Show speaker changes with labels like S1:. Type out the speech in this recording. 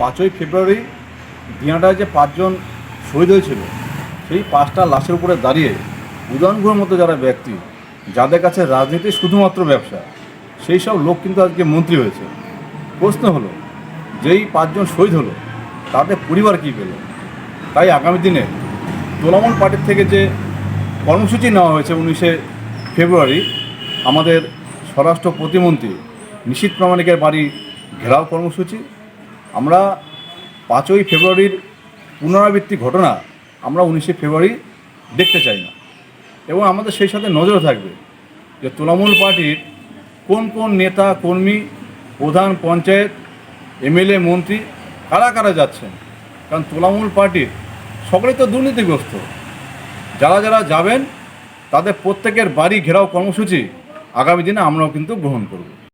S1: পাঁচই ফেব্রুয়ারি দিনাটায় যে পাঁচজন শহীদ হয়েছিল, সেই পাঁচটা লাশের উপরে দাঁড়িয়ে উদয়নগুলোর মতো যারা ব্যক্তি, যাদের কাছে রাজনীতি শুধুমাত্র ব্যবসা, সেই সব লোক কিন্তু আজকে মন্ত্রী হয়েছে। প্রশ্ন হলো, যেই পাঁচজন শহীদ হলো, তাদের পরিবার কী পেল? তাই আগামী দিনে তোলামন পার্টির থেকে যে কর্মসূচি নেওয়া হয়েছে উনিশে ফেব্রুয়ারি, আমাদের স্বরাষ্ট্র প্রতিমন্ত্রী নিশীত প্রামাণিকের বাড়ি ঘেরাও কর্মসূচি আমরা পাঁচই ফেব্রুয়ারির পুনরাবৃত্তি ঘটনা আমরা উনিশে ফেব্রুয়ারি দেখতে চাই না। এবং আমাদের সেই সাথে নজর থাকবে যে তৃণমূল পার্টির কোন কোন নেতা, কর্মী, প্রধান পঞ্চায়েত, এমএলএ, মন্ত্রী কারা কারা যাচ্ছেন? কারণ তৃণমূল পার্টির সকলেই তো দুর্নীতিগ্রস্ত। যারা যারা যাবেন, তাদের প্রত্যেকের বাড়ি ঘেরাও কর্মসূচি আগামী দিনে আমরাও কিন্তু গ্রহণ করব।